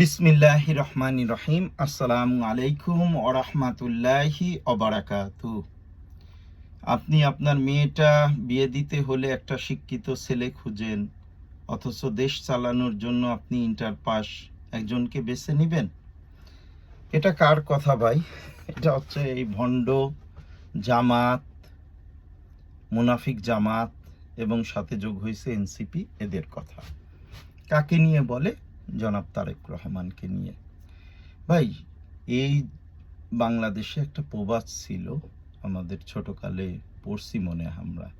বিসমিল্লাহ রহমান রহিম। আসসালামু আলাইকুম ওরহমাতুল্লাহি অবারাকাতু আপনি আপনার মেয়েটা বিয়ে দিতে হলে একটা শিক্ষিত ছেলে খুঁজেন, অথচ দেশ চালানোর জন্য আপনি ইন্টার পাস একজনকে বেছে নেবেন? এটা কার কথা ভাই? এটা হচ্ছে এই ভণ্ড জামাত, মুনাফিক জামাত, এবং সাথে যোগ হয়েছে এনসিপি, এদের কথা। কাকে নিয়ে বলে? জনাব তারেক রহমানকে নিয়ে। ভাই, এই বাংলাদেশে একটা প্রবাদ ছিল আমাদের ছোটকালে পড়ছি মনে আমরা।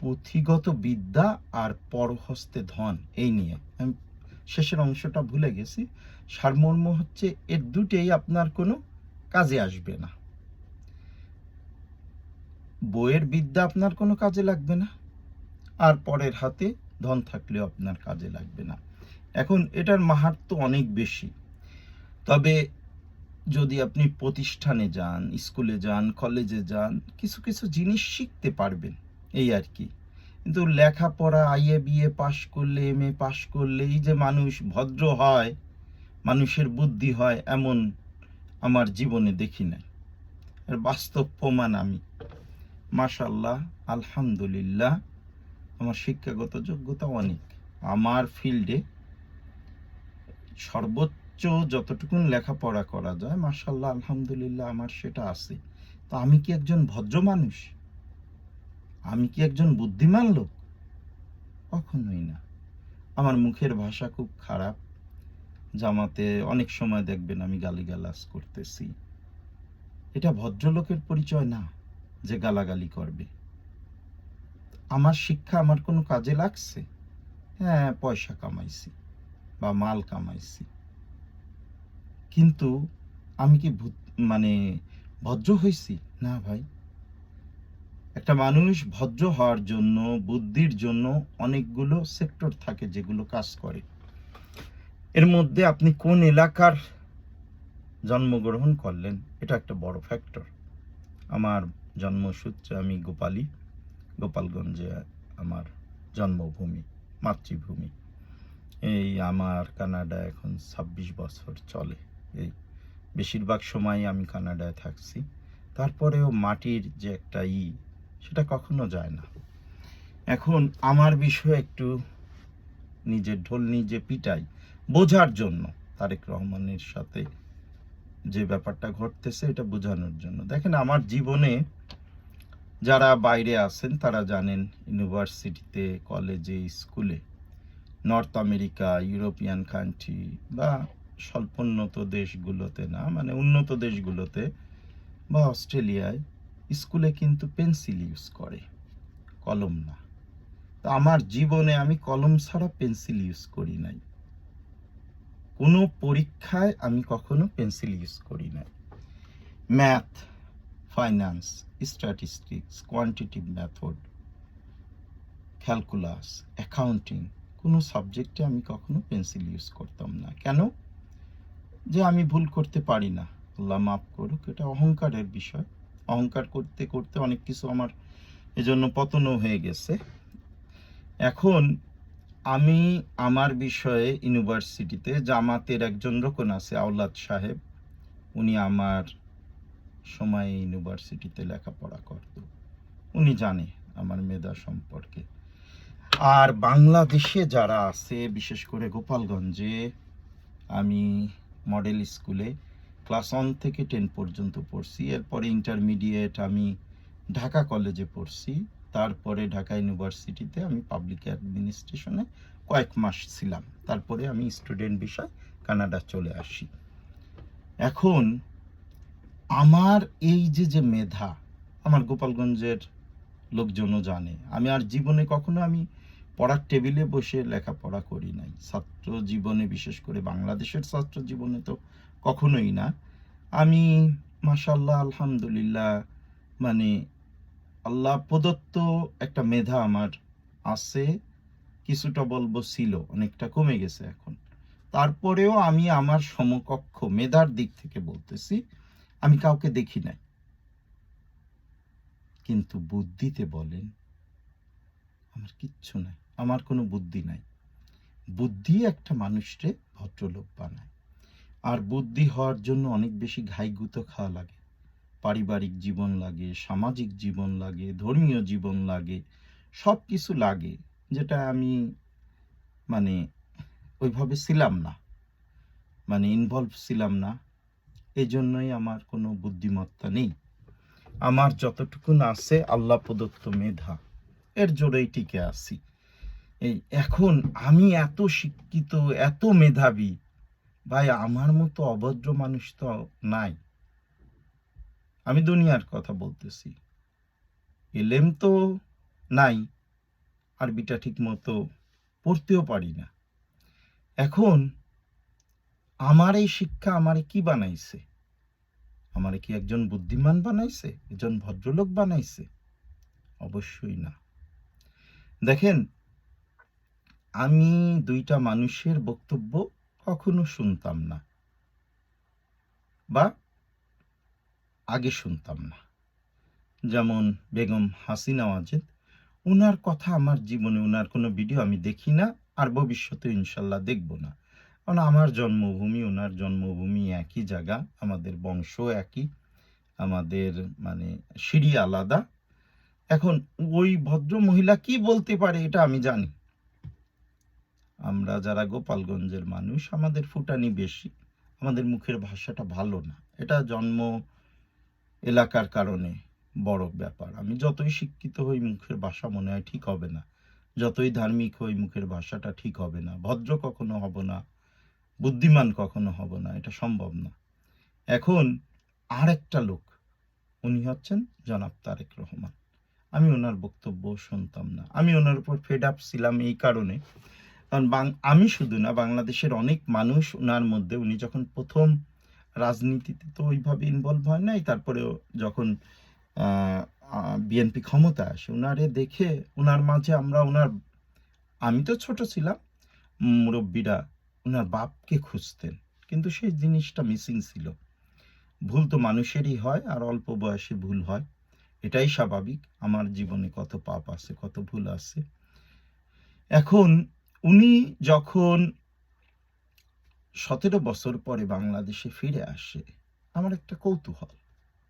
পুঁথিগত বিদ্যা আর পরহস্তে ধন, এই নিয়ে। আমি শেষের অংশটা ভুলে গেছি। সারমর্ম হচ্ছে এর দুটেই আপনার কোনো কাজে আসবে না। বইয়ের বিদ্যা আপনার কোনো কাজে লাগবে না। আর পরের হাতে ধন থাকলেও আপনার কাজে লাগবে না। এখন এটার মাহাত্ম অনেক বেশি। তবে যদি আপনি প্রতিষ্ঠানে যান, স্কুলে যান, কলেজে যান, কিছু কিছু জিনিস শিখতে পারবেন, এই আর কি। কিন্তু লেখাপড়া, আইএ, বিএ পাশ করলে এম এ পাশ করলে, এই যে মানুষ ভদ্র হয়, মানুষের বুদ্ধি হয়, এমন আমার জীবনে দেখি নাই। এর বাস্তব প্রমাণ আমি। মাশাল্লাহ আলহামদুলিল্লাহ, আমার শিক্ষাগত যোগ্যতা অনেক। আমার ফিল্ডে সর্বোচ্চ যতটুকুন লেখাপড়া করা যায় মার্শাল্লাহ আলহামদুলিল্লাহ আমার সেটা আছে। তো আমি কি একজন ভদ্র মানুষ? আমি কি একজন বুদ্ধিমান লোক? কখনোই না। আমার মুখের ভাষা খুব খারাপ। জামাতে অনেক সময় দেখবেন আমি গালিগালাজ করতেছি। এটা ভদ্রলোকের পরিচয় না যে গালাগালি করবে। আমার শিক্ষা আমার কোনো কাজে লাগছে? হ্যাঁ পয়সা কামাইছি। বা মাল কামাইছি। কিন্তু আমি কি মানে ভদ্র হয়েছি না ভাই। একটা মানুষ ভদ্র হওয়ার জন্য, বুদ্ধির জন্য অনেকগুলো সেক্টর থাকে যেগুলো কাজ করে। এর মধ্যে আপনি কোন এলাকার জন্মগ্রহণ করলেন, এটা একটা বড় ফ্যাক্টর আমার জন্মসূত্রে আমি গোপালী, গোপালগঞ্জে আমার জন্মভূমি, মাতৃভূমি। এই আমার কানাডা এখন ছাব্বিশ বছর চলে। এই বেশিরভাগ সময় আমি কানাডায় থাকছি। তারপরেও মাটির যে একটা ই, সেটা কখনো যায় না। এখন আমার বিষয়ে একটু নিজের ঢোল নিজে পিটাই, বোঝার জন্য তারেক রহমানের সাথে যে ব্যাপারটা ঘটতেছে, এটা বোঝানোর জন্য। দেখেন, আমার জীবনে যারা বাইরে আছেন, তারা জানেন, ইউনিভার্সিটিতে, কলেজে, স্কুলে নর্থ আমেরিকা ইউরোপিয়ান কান্ট্রি বা স্বল্পোন্নত দেশগুলোতে না মানে উন্নত দেশগুলোতে বা অস্ট্রেলিয়ায় স্কুলে কিন্তু পেন্সিল ইউজ করে, কলম না। তো আমার জীবনে আমি কলম ছাড়া পেন্সিল ইউজ করি নাই। কোনো পরীক্ষায় আমি কখনো পেন্সিল ইউজ করি নাই। Math finance statistics quantitative method calculus accounting কোনো সাবজেক্টে আমি কখনো পেন্সিল ইউজ করতাম না। কেন? যে আমি ভুল করতে পারি না। আল্লাহ মাফ করুক, এটা অহংকারের বিষয়। অহংকার করতে করতে অনেক কিছু আমার এজন্য পতনও হয়ে গেছে। এখন আমি আমার বিষয়ে ইউনিভার্সিটিতে জামাতের একজন রোকন আছে, আওলাদ সাহেব। উনি আমার সময়ে ইউনিভার্সিটিতে লেখাপড়া করত। উনি জানে আমার মেধা সম্পর্কে। আর বাংলাদেশে যারা আছে, বিশেষ করে গোপালগঞ্জে, আমি মডেল স্কুলে ক্লাস ওয়ান থেকে টেন পর্যন্ত পড়ছি। এরপরে ইন্টারমিডিয়েট আমি ঢাকা কলেজে পড়ছি। তারপরে ঢাকা ইউনিভার্সিটিতে আমি পাবলিক অ্যাডমিনিস্ট্রেশনে কয়েক মাস ছিলাম। তারপরে আমি স্টুডেন্ট বিষয় কানাডা চলে আসি। এখন আমার এই যে যে মেধা, আমার গোপালগঞ্জের লোকজনও জানে। আমি আর জীবনে কখনো আমি পড়ার টেবিলে বসে লেখাপড়া করি নাই। ছাত্র জীবনে, বিশেষ করে বাংলাদেশের ছাত্র জীবনে তো কখনোই না। আমি মাশাল্লাহ আলহামদুলিল্লাহ মানে আল্লাহ প্রদত্ত একটা মেধা আমার আছে, কিছুটা বলব ছিল, অনেকটা কমে গেছে এখন। তারপরেও আমি আমার সমকক্ষ মেধার দিক থেকে বলতেছি, আমি কাউকে দেখি নাই। কিন্তু বুদ্ধিতে বলেন, আমার কিচ্ছু নাই, আমার কোনো বুদ্ধি নাই। বুদ্ধি একটা মানুষকে ভদ্রলোক বানায়। আর বুদ্ধি হওয়ার জন্য অনেক বেশি ঘাইগুতো খাওয়া লাগে। পারিবারিক জীবন লাগে, সামাজিক জীবন লাগে, ধর্মীয় জীবন লাগে সব কিছু লাগে, যেটা আমি মানে ওইভাবে ছিলাম না। মানে ইনভলভ ছিলাম না। এই জন্যই আমার কোনো বুদ্ধিমত্তা নেই। আমার যতটুকুন আছে আল্লাহ প্রদত্ত মেধা, এর জোরেই টিকে আছি। এই এখন আমি এত শিক্ষিত, এত মেধাবী, ভাই, আমার মতো অভদ্র মানুষ তো নাই। আমি দুনিয়ার কথা বলতেছি। এলেম তো নাই, আরবিটা ঠিক মতো পড়তেও পারি না। এখন আমার এই শিক্ষা আমারে কি বানাইছে? আমারে কি একজন বুদ্ধিমান বানাইছে? একজন ভদ্রলোক বানাইছে? অবশ্যই না। দেখেন, আমি দুইটা মানুষের বক্তব্য কখনো শুনতাম না বা আগে শুনতাম না। যেমন বেগম হাসিনা ওয়াজেদ, উনার কথা আমার জীবনে ওনার কোনো ভিডিও আমি দেখি না, আর ভবিষ্যতে ইনশাল্লাহ দেখব না। কারণ আমার জন্মভূমি ওনার জন্মভূমি একই জায়গা, আমাদের বংশ একই, আমাদের মানে সিঁড়ি আলাদা। এখন ওই ভদ্র মহিলা কি বলতে পারে এটা আমি জানি। আমরা যারা গোপালগঞ্জের মানুষ, আমাদের ফুটানি বেশি, আমাদের মুখের ভাষাটা ভালো না। এটা জন্ম এলাকার কারণে বড় ব্যাপার। আমি যতই শিক্ষিত হই, মুখের ভাষা মনে হয় ঠিক হবে না। যতই ধার্মিক হই, মুখের ভাষাটা ঠিক হবে না। ভদ্র কখনো হব না। বুদ্ধিমান কখনো হব না, এটা সম্ভব না। এখন আর একটা লোক, উনি হচ্ছেন জনাব তারেক রহমান। আমি ওনার বক্তব্য শুনতাম না। আমি ওনার উপর ফেড আপ ছিলাম এই কারণে। কারণ আমি শুধু না, বাংলাদেশের অনেক মানুষ ওনার মধ্যে, উনি যখন প্রথম রাজনীতিতে তো ওইভাবে ইনভলভ হয় নাই, তারপরেও যখন বিএনপি ক্ষমতা আসে ওনারে দেখে ওনার মাঝে আমরা ওনার আমি তো ছোট ছিলাম, মুরব্বীরা ওনার বাপকে খুঁজতেন। কিন্তু সেই জিনিসটা মিসিং ছিল। ভুল তো মানুষেরই হয় আর অল্প বয়সে ভুল হয়। এটাই স্বাভাবিক। আমার জীবনে কত পাপ আছে, কত ভুল আছে। এখন উনি যখন সতেরো বছর পরে বাংলাদেশে ফিরে আসে, আমার একটা কৌতূহল।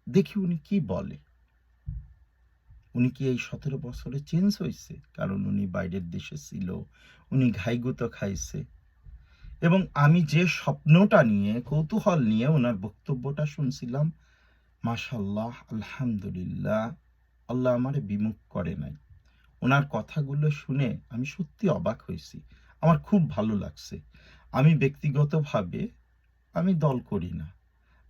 দেখি উনি কি বলে। উনি কি এই সতেরো বছরে চেঞ্জ হয়েছে কারণ উনি বাইরের দেশে ছিল, উনি ঘাইগুতো খাইছে। এবং আমি যে স্বপ্নটা নিয়ে, কৌতূহল নিয়ে ওনার বক্তব্যটা শুনছিলাম মাশাল্লাহ আলহামদুলিল্লাহ, আল্লাহ আমারে বিমুখ করে নাই। ওনার কথাগুলো শুনে আমি সত্যি অবাক হয়েছি। আমার খুব ভালো লাগছে। আমি ব্যক্তিগতভাবে আমি দল করি না।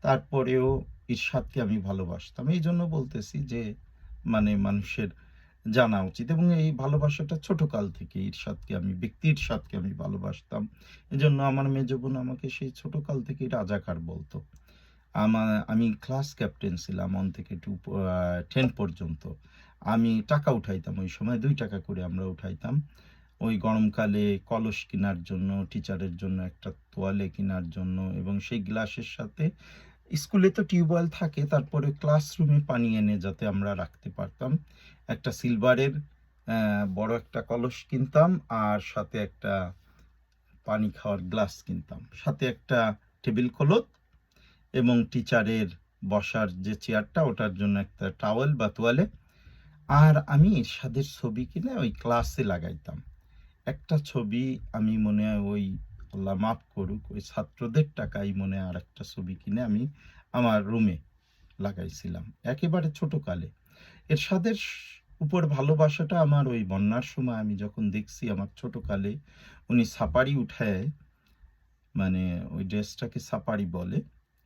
তারপরেও ঈর্ষাদকে আমি ভালোবাসতাম। এই জন্য বলতেছি যে মানে মানুষের জানা উচিত এবং এই ভালোবাসাটা ছোট কাল থেকে ঈর্ষাদকে আমি ব্যক্তি ঈর্ষাদকে আমি ভালোবাসতাম। এই জন্য আমার মেজ বোন আমাকে সেই ছোট কাল থেকেই রাজাকার বলতো। আমার আমি ক্লাস ক্যাপ্টেন ছিলাম ওয়ান থেকে টু টেন পর্যন্ত। আমি টাকা উঠাইতাম ওই সময়, দুই টাকা করে আমরা উঠাইতাম। ওই গরমকালে কলস কেনার জন্য টিচারের জন্য, একটা তোয়ালে কেনার জন্য এবং সেই গ্লাসের সাথে স্কুলে তো টিউবওয়েল থাকে, তারপরে ক্লাসরুমে পানি এনে যাতে আমরা রাখতে পারতাম। একটা সিলভারের বড় একটা কলস কিনতাম আর সাথে একটা পানি খাওয়ার গ্লাস কিনতাম। সাথে একটা টেবিল ক্লথ এবং টিচারের বসার যে চেয়ারটা ওটার জন্য একটা টাওয়েল বা তোয়ালে। আর আমি ইরশাদের ছবি কিনে ওই ক্লাসে লাগাইতাম। একটা ছবি আমি মনে হয় ওই আল্লাহ মাফ করুক, ওই ছাত্রদের টাকাই মনে আর একটা ছবি কিনে আমি আমার রুমে লাগাইছিলাম। একেবারে ছোট কালে এরশাদের উপর ভালোবাসাটা আমার ওই বন্যার সময় আমি যখন দেখছি আমার ছোট কালে উনি সাপারি উঠায় মানে ওই ড্রেসটাকে সাপারি বলে,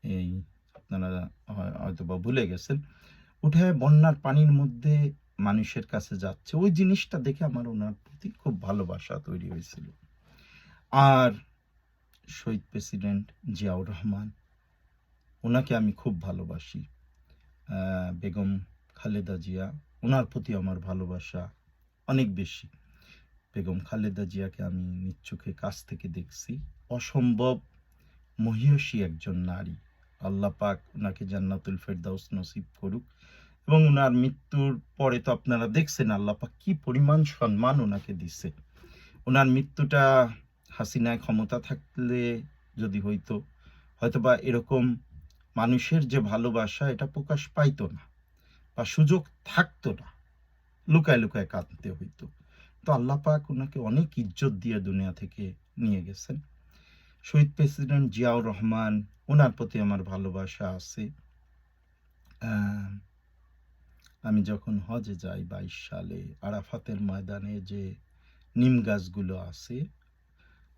এই আপনারা হয়- হয়তো বা ভুলে গেছেন উঠে বন্যার পানির মধ্যে মানুষের কাছে যাচ্ছে। ওই জিনিসটা দেখে আমার ওনার প্রতি খুব ভালোবাসা তৈরি হয়েছিল। আর শহীদ প্রেসিডেন্ট জিয়াউর রহমান, ওনাকে আমি খুব ভালোবাসি। বেগম খালেদা জিয়া ওনার প্রতি আমার ভালোবাসা অনেক বেশি। বেগম খালেদা জিয়াকে আমি নিচ্চোখে কাছ থেকে দেখছি। অসম্ভব মহিয়সী একজন নারী। আল্লাহ পাক ওনাকে জান্নাতুল ফেরদাউস নসিব করুক এবং ওনার মৃত্যুর পরে তো আপনারা দেখছেন আল্লাহ পাক কি পরিমাণ সম্মান ওনাকে দিছে। ওনার মৃত্যুটা হাসিনায় ক্ষমতা থাকলে যদি হইতো, হয়তোবা এরকম মানুষের যে ভালোবাসা, এটা প্রকাশ পাইতো না। বা সুযোগ থাকতো না। লুকায় লুকায় কাঁদতে হইতো। তো আল্লাহ পাক ওনাকে অনেক ইজ্জত দিয়ে দুনিয়া থেকে নিয়ে গেছেন। শহীদ প্রেসিডেন্ট জিয়াউর রহমান ওনার প্রতি আমার ভালোবাসা আছে। আমি যখন হজে যাই বাইশ সালে, আরাফাতের ময়দানে যে নিম গাছগুলো আছে,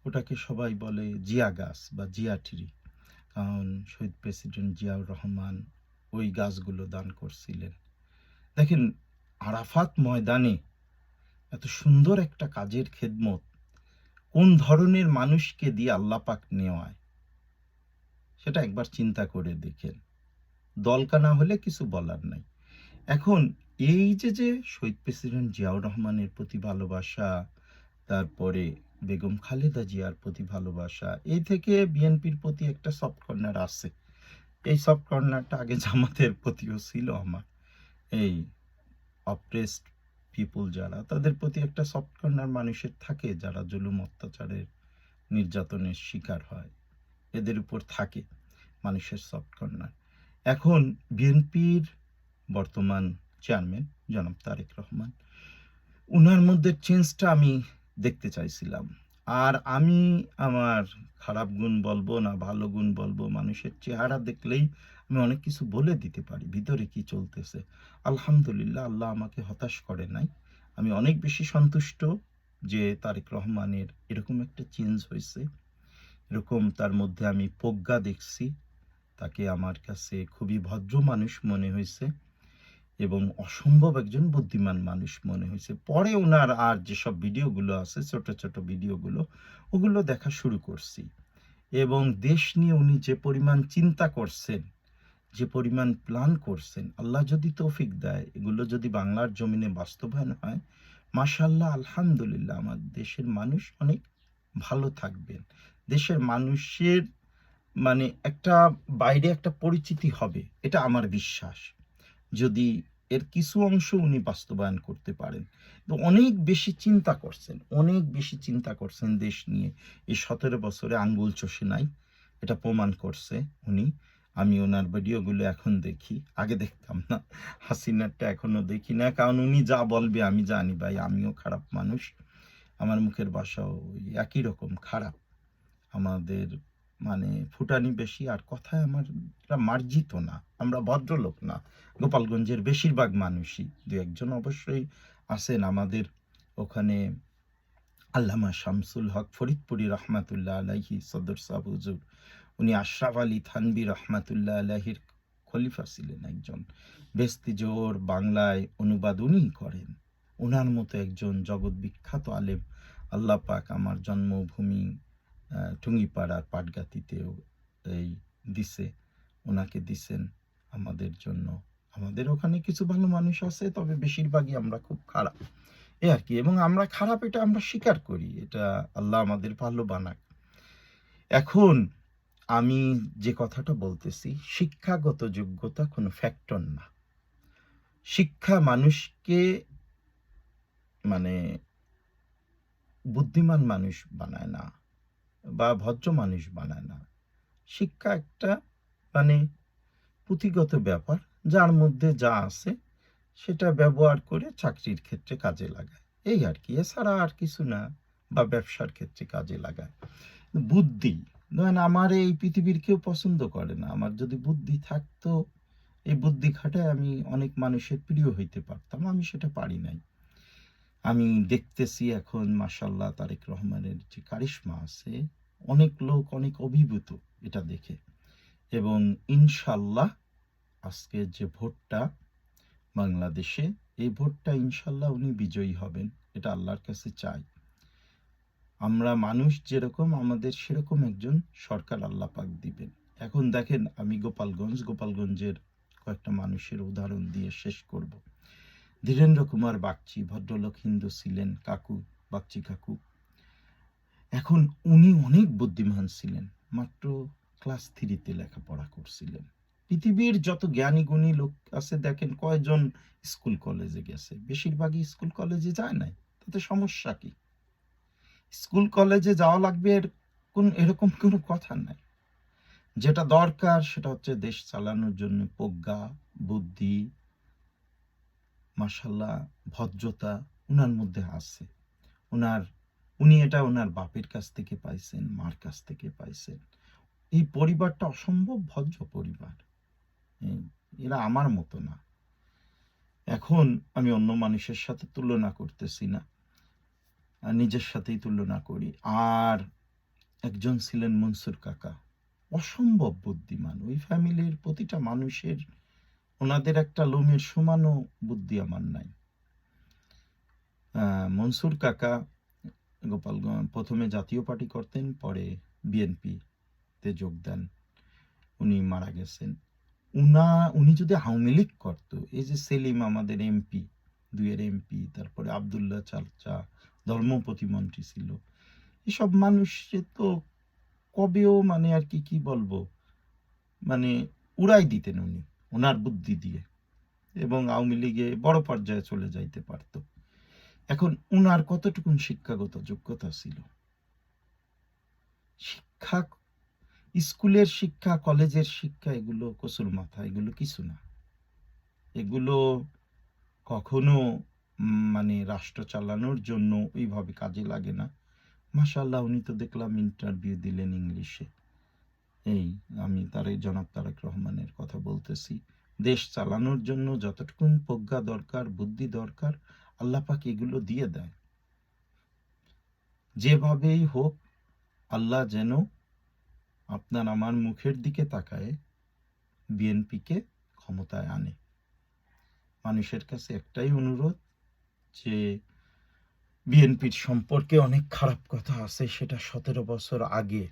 ওটাকে সবাই বলে জিয়া গাছ বা জিয়া ট্রি। কারণ শহীদ প্রেসিডেন্ট জিয়াউর রহমান ওই গাছগুলো দান করছিলেন। দেখেন আরাফাত ময়দানে এত সুন্দর একটা কাজের খেদমত। কোন ধরনের মানুষকে দিয়ে আল্লাহ পাক নেওয়ায়? সেটা একবার চিন্তা করে দেখেন। দলকা না হলে কিছু বলার নাই। এখন এই যে যে শহীদ প্রেসিডেন্ট জিয়াউর রহমানের প্রতি ভালোবাসা, তারপরে বেগম খালেদা জিয়ার প্রতি ভালোবাসা এই থেকে বিএনপির প্রতি একটা সফট কর্নার আছে। এই সফট কর্নারটা আগে জামাতের প্রতিও ছিল আমার। এই অপ্রেসড পিপুল যারা, তাদের প্রতি একটা সফট কর্নার মানুষের থাকে যারা জুলুম, অত্যাচারের নির্যাতনের শিকার হয়। এদের উপর থাকে মানুষের সফট কর্নার এখন বিএনপির বর্তমান চেয়ারম্যান জনাব তারেক রহমান, উনার মধ্যে চেঞ্জটা আমি দেখতে চাইছিলাম। আর আমি আমার খারাপ গুণ বলব না ভালো গুণ বলব, মানুষের চেহারা দেখলেই আমি অনেক কিছু বলে দিতে পারি, ভিতরে কি চলতেছে। আলহামদুলিল্লাহ, আল্লাহ আমাকে হতাশ করে নাই। আমি অনেক বেশি সন্তুষ্ট যে তারেক রহমানের এরকম একটা চেঞ্জ হয়েছে। এরকম তার মধ্যে আমি প্রজ্ঞা দেখছি। তাকে আমার কাছে খুবই ভদ্র মানুষ মনে হয়েছে। এবং অসম্ভব একজন বুদ্ধিমান মানুষ মনে হয়েছে। পরে ওনার আর যেসব ভিডিওগুলো আছে, ছোট ছোট ভিডিওগুলো, ওগুলো দেখা শুরু করছি। এবং দেশ নিয়ে উনি যে পরিমাণ চিন্তা করছেন, যে পরিমাণ প্ল্যান করছেন, আল্লাহ যদি তৌফিক দেয়, এগুলো যদি বাংলার জমিনে বাস্তবায়ন হয় মাশাল্লাহ আলহামদুলিল্লাহ, আমার দেশের মানুষ অনেক ভালো থাকবেন। দেশের মানুষের মানে একটা বাইরে একটা পরিচিতি হবে, এটা আমার বিশ্বাস। যদি এর কিছু অংশ উনি বাস্তবায়ন করতে পারেন। তো অনেক বেশি চিন্তা করছেন, অনেক বেশি চিন্তা করছেন দেশ নিয়ে। এই সতেরো বছরে আঙ্গুল চষে নাই, এটা প্রমাণ করছে উনি। আমি ওনার ভিডিওগুলো এখন দেখি, আগে দেখতাম না, হাসিনারটা এখনও দেখি না, কারণ উনি যা বলবে আমি জানি ভাই, আমিও খারাপ মানুষ। আমার মুখের বাসাও একই রকম খারাপ। আমাদের মানে ফুটানি বেশি, আর কথায় আমার মার্জিত না, আমরা ভদ্রলোক না। গোপালগঞ্জের বেশিরভাগ মানুষই, দু একজন অবশ্যই আছেন আমাদের ওখানে আল্লামা শামসুল হক ফরিদপুরি রহমাতুল্লাহ আলাহি সদর সাহ হুজুর। উনি আশরাফ আলী থানবী রহমাতুল্লাহ আলাহির খলিফা ছিলেন একজন। বেস্তি জোর বাংলায় অনুবাদ উনিই করেন। ওনার মতো একজন জগৎ বিখ্যাত আলেম, আল্লাহ পাক আমার জন্মভূমি টুঙ্গিপাড়ার পাটগাতিতেও এই দিছে ওনাকে দিছেন আমাদের জন্য। আমাদের ওখানে কিছু ভালো মানুষ আছে, তবে বেশিরভাগই আমরা খুব খারাপ। এ আর কি, এবং আমরা খারাপ এটা আমরা স্বীকার করি, এটা আল্লাহ আমাদের ভালো বানাক। এখন আমি যে কথাটা বলতেছি, শিক্ষাগত যোগ্যতা কোনো ফ্যাক্টর না। শিক্ষা মানুষকে মানে বুদ্ধিমান মানুষ বানায় না। বা ভদ্র মানুষ বানায় না। শিক্ষা একটা মানে পুঁথিগত ব্যাপার, যার মধ্যে যা আছে সেটা ব্যবহার করে চাকরির ক্ষেত্রে কাজে লাগায়। এই আর কি, এছাড়া আর কিছু না, বা ব্যবসার ক্ষেত্রে কাজে লাগায়। বুদ্ধি, ধরেন আমার এই পৃথিবীর কেউ পছন্দ করে না, আমার যদি বুদ্ধি থাকতো, এই বুদ্ধি খাটায় আমি অনেক মানুষের প্রিয় হইতে পারতাম, আমি সেটা পারি নাই। আমি দেখতেছি এখন মাসাল্লাহ তারেক রহমানের যে কারিশমা আছে, অনেক লোক, অনেক অভিভূত এটা দেখে। এবং ইনশাল্লাহ আজকে যে ভোটটা বাংলাদেশে, এই ভোটটা ইনশাল্লাহ উনি বিজয়ী হবেন, এটা আল্লাহর কাছে চাই। আমরা মানুষ যেরকম, আমাদের সেরকম একজন সরকার আল্লাহ পাক দিবেন। এখন দেখেন, আমি গোপালগঞ্জ, গোপালগঞ্জের কয়েকটা মানুষের উদাহরণ দিয়ে শেষ করব। ধীরেন্দ্র কুমার বাগচি, ভদ্রলোক হিন্দু ছিলেন, কাকু, বাগচি কাকু। এখন উনি অনেক বুদ্ধিমান ছিলেন, মাত্র ক্লাস থ্রিতে লেখাপড়া করছিলেন। পৃথিবীর যত জ্ঞানী গুণী লোক আছে, দেখেন কয়জন স্কুল কলেজে গেছে। বেশিরভাগই স্কুল কলেজে যায় নাই, তাতে সমস্যা কি? স্কুল কলেজে যাওয়া লাগবে এর কোন, এরকম কোনো কথা নাই। যেটা দরকার সেটা হচ্ছে দেশ চালানোর জন্য প্রজ্ঞা, বুদ্ধি মাসাল্লাহ ভদ্রতা উনার মধ্যে আছে। উনার, উনি এটা ওনার বাপের কাছ থেকে পাইছেন, মার কাছ থেকে পাইছেন। এই পরিবারটা অসম্ভব ভদ্র পরিবার। এরা আমার মতো না। এখন আমি অন্য মানুষের সাথে তুলনা করতেছি না। নিজের সাথেই তুলনা করি। আর একজন ছিলেন মনসুর কাকা। অসম্ভব বুদ্ধিমান। ওই ফ্যামিলির প্রতিটা মানুষের ওনাদের একটা লোমের সমানও বুদ্ধি আমার নাই। মনসুর কাকা গোপালগঞ্জ প্রথমে জাতীয় পার্টি করতেন, পরে বিএনপি তে যোগ দেন। উনি মারা গেছেন। উনা, উনি যদি আওয়ামী লীগ করতো, এই যে সেলিম আমাদের এমপি, দুইয়ের এমপি, তারপরে আবদুল্লাহ চাচা ধর্ম প্রতিমন্ত্রী ছিল, এসব মানুষ তো কবেও মানে আর কি কি বলব? মানে উড়াই দিতেন উনি। ওনার বুদ্ধি দিয়ে এবং আওয়ামী লীগে বড় পর্যায়ে চলে যাইতে পারত। এখন উনার কতটুকুন শিক্ষাগত যোগ্যতা ছিল? শিক্ষা, স্কুলের শিক্ষা, কলেজের শিক্ষা, এগুলো কসুর মাথা, এগুলো কিছু না। এগুলো কখনো মানে রাষ্ট্র চালানোর জন্য ওইভাবে কাজে লাগে না। মাশাল্লাহ উনি তো দেখলাম ইন্টারভিউ দিলেন ইংলিশে এই আমি তারে জনাব তারেক রহমানের কথা বলতেছি। দেশ চালানোর জন্য যতটুকুন প্রজ্ঞা দরকার, বুদ্ধি দরকার, আল্লাহ পাক এগুলো দিয়ে দেয়। যেভাবেই হোক, আল্লাহ যেন আপনার আমার মুখের দিকে তাকায়, বিএনপিকে ক্ষমতায় আনে। মানুষের কাছে একটাই অনুরোধ যে, বিএনপির সম্পর্কে অনেক খারাপ কথা আছে, সেটা সতেরো বছর আগে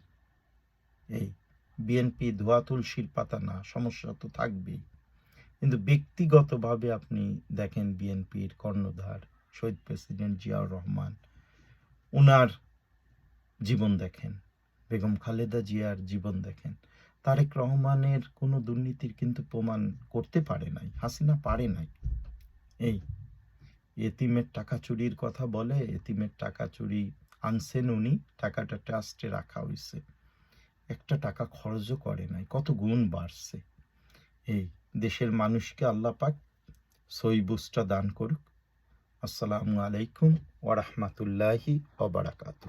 এই বিএনপি ধোয়া তুলসীর পাতা না, সমস্যা তো থাকবেই। কিন্তু ব্যক্তিগতভাবে আপনি দেখেন বিএনপির কর্ণধার শহীদ প্রেসিডেন্ট জিয়াউর রহমান ওনার জীবন দেখেন, বেগম খালেদা জিয়ার জীবন দেখেন। তারেক রহমানের কোনো দুর্নীতির কিন্তু প্রমাণ করতে পারে নাই, হাসিনা পারে নাই। এই এতিমের টাকা চুরির কথা বলে, এতিমের টাকা চুরি আনছেন উনি, টাকাটা ট্রাস্টে রাখা হয়েছে একটা টাকা খরচও করে নাই। কত গুণ বাড়ছে। এই দেশের মানুষকে আল্লাহ পাক সই বুস্টা দান করুক। আসসালামু আলাইকুম ওরহমতুল্লাহি ওবারাকাতু